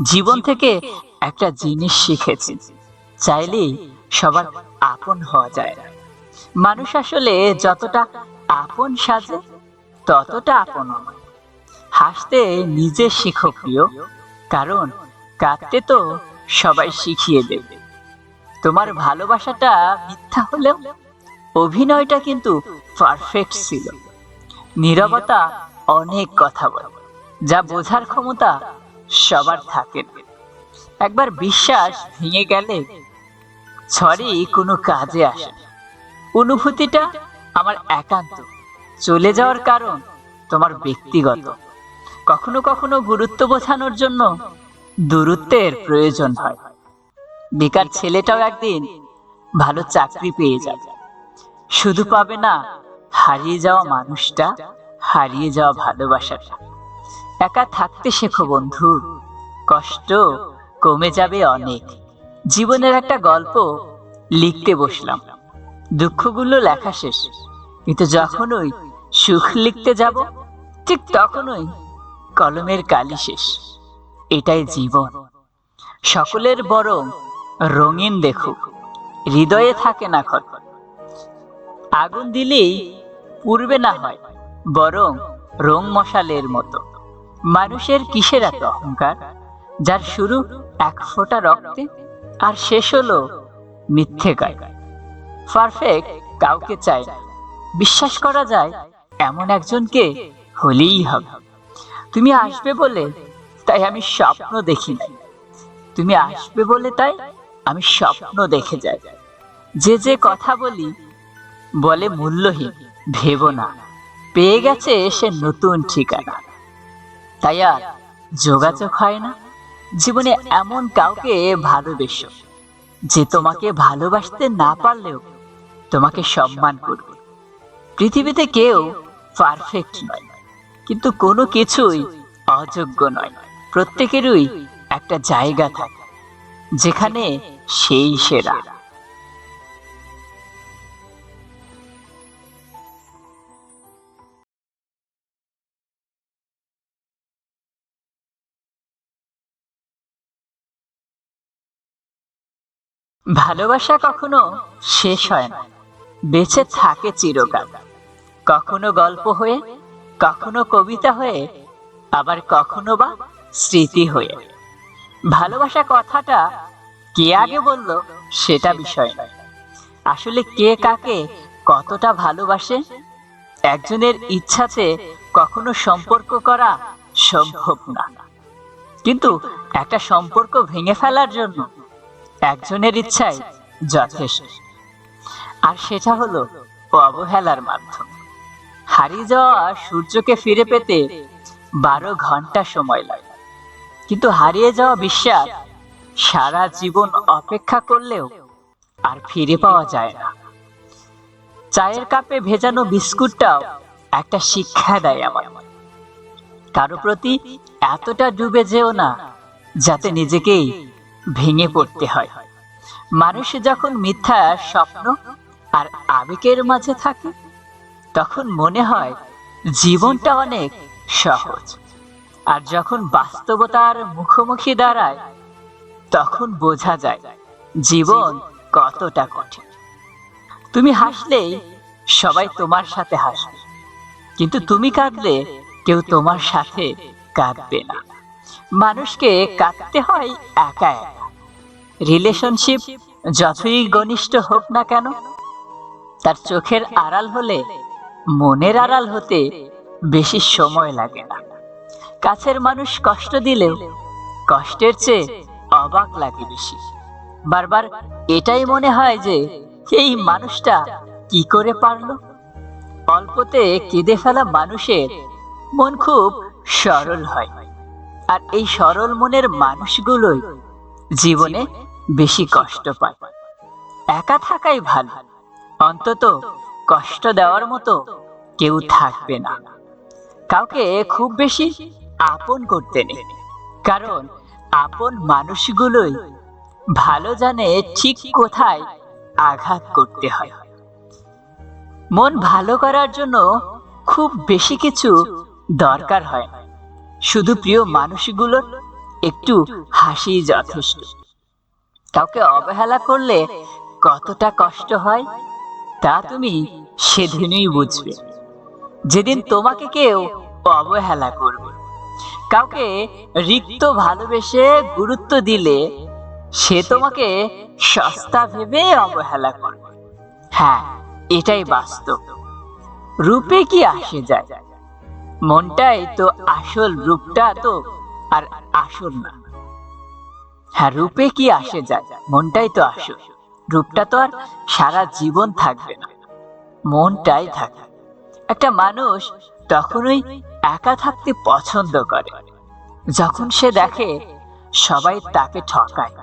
জীবন থেকে একটা জিনিস শিখেছি। চাইলেই সবার আপন হওয়া যায় না। মানুষ আসলে যতটা আপন সাজে, ততটা আপন হাসতে নিজে শিখো প্রিয়, কারণ কাঁদতে তো সবাই শিখিয়ে দেবে। তোমার ভালোবাসাটা মিথ্যা হলেও অভিনয়টা কিন্তু পারফেক্ট ছিল। নীরবতা অনেক কথা বলে, যা বোঝার ক্ষমতা সবার থাকে। একবার বিশ্বাস ভেঙে গেলে সরি কোনো কাজে আসে অনুভূতিটা আমার একান্ত। চলে যাওয়ার কারণ তোমার ব্যক্তিগত। কখনো কখনো গুরুত্ব বোঝানোর জন্য দূরত্বের প্রয়োজন হয়। বেকার ছেলেটাও একদিন ভালো চাকরি পেয়ে যাবে। শুধু পাবে না, হারিয়ে যাওয়া মানুষটা হারিয়ে যাওয়া ভালোবাসাটা। একা থাকতে শেখো, বন্ধু। কষ্ট কমে যাবে অনেক। জীবনের একটা গল্প লিখতে বসলাম। দুঃখগুলো লেখা শেষ। কিন্তু যখনই সুখ লিখতে যাব, ঠিক তখনই কলমের কালি শেষ। এটাই জীবন। সকলের বরং রঙিন দেখুক হৃদয়ে থাকে না ক্ষত আগুন দিলেই পূর্বে না হয়, বরং রং মশালের মতো। মানুষের কিসের এত অহংকার? যার শুরু এক ফোঁটা রক্তে আর শেষ হলো মিথ্যে পারফেক্ট কাউকে না। বিশ্বাস করা যায় এমন একজনকে হলেই হবে। তুমি আসবে বলে তাই আমি স্বপ্ন দেখি নাই। তুমি আসবে বলে তাই আমি স্বপ্ন দেখে যাই। যে যে কথা বলি, বলে মূল্যহীন, ভেবো না। পেয়ে গেছে সে নতুন ঠিকানা। তাই আর যোগাযোগ হয় না। জীবনে এমন কাউকে ভালোবেসো যে তোমাকে ভালোবাসতে না পারলেও তোমাকে সম্মান করবে। পৃথিবীতে কেউ পারফেক্ট নয়, কিন্তু কোনো কিছুই অযোগ্য নয়। প্রত্যেকেরই একটা জায়গা থাকে, যেখানে সেই সেরা। ভালোবাসা কখনো শেষ হয় না। বেঁচে থাকে চিরকাল। কখনো গল্প হয়ে, কখনো কবিতা হয়ে, আবার কখনো বা স্মৃতি হয়ে। ভালোবাসা কথাটা কে আগে বলল সেটা বিষয় নয়। আসলে কে কাকে কতটা ভালোবাসে, একজনের ইচ্ছাতে কখনো সম্পর্ক করা সম্ভব না। কিন্তু একটা সম্পর্ক ভেঙে ফেলার জন্য একজনের ইচ্ছাই যথেষ্ট। আর সেটা হলো অবহেলার মাধ্যম। হারিয়ে যাওয়া সূর্যকে ফিরে পেতে বারো ঘণ্টা সময় লাগে। কিন্তু হারিয়ে যাওয়া বিশ্বাস সারা জীবন অপেক্ষা করলেও আর ফিরে পাওয়া যায় না। চায়ের কাপে ভেজানো বিস্কুটটাও একটা শিক্ষা দেয় আমার। কারও প্রতি এতটা ডুবে যেও না, যাতে নিজেকেই ভেঙে পড়তে হয়। মানুষ যখন মিথ্যা, স্বপ্ন আর আবেগের মাঝে থাকে, তখন মনে হয় জীবনটা অনেক সহজ। আর যখন বাস্তবতার মুখোমুখি দাঁড়ায়, তখন বোঝা যায় জীবন কতটা কঠিন। তুমি হাসলেই সবাই তোমার সাথে হাসবে, কিন্তু তুমি কাঁদলে কেউ তোমার সাথে কাঁদবে না। মানুষকে কাঁদতে হয় একা একা। রিলেশনশিপ যতই ঘনিষ্ঠ হোক না কেন, তার চোখের আড়াল হলে মনের আড়াল হতে বেশি সময় লাগে না। কাছের মানুষ কষ্ট দিলেও কষ্টের চেয়ে অবাক লাগে বেশি। বারবার এটাই মনে হয় যে, এই মানুষটা কি করে পারল? অল্পতে কেঁদে ফেলা মানুষের মন খুব সরল হয়। আর এই সরল মনের মানুষগুলোই জীবনে বেশি কষ্ট পায়। একা থাকাই ভালো। অন্তত কষ্ট দেওয়ার মতো কেউ থাকবে না। কাউকে খুব বেশি আপন করতে নেই। কারণ আপন মানুষগুলোই ভালো জানে ঠিক কোথায় আঘাত করতে হয়। মন ভালো করার জন্য খুব বেশি কিছু দরকার হয় না। শুধু প্রিয় মানুষগুলোর একটু হাসি যথেষ্ট। কাউকে অবহেলা করলে কতটা কষ্ট হয়, তা তুমি সেদিনই বুঝবে। যেদিন তোমাকে কেউ অবহেলা করবে। কাউকে রিক্ত ভালোবেসে গুরুত্ব দিলে সে তোমাকে সস্তা ভেবে অবহেলা করবে। হ্যাঁ এটাই বাস্তব। রূপে কি আসে যায়? মনটাই তো আসল রূপটা তো, আর আসল না। হ্যাঁ রূপে কি আসে যায়? মনটাই তো আসল। রূপটা তো আর সারা জীবন থাকবে না। মনটাই থাকে। একটা মানুষ তখনই একা থাকতে পছন্দ করে। যখন সে দেখে সবাই তাকে ঠকায়।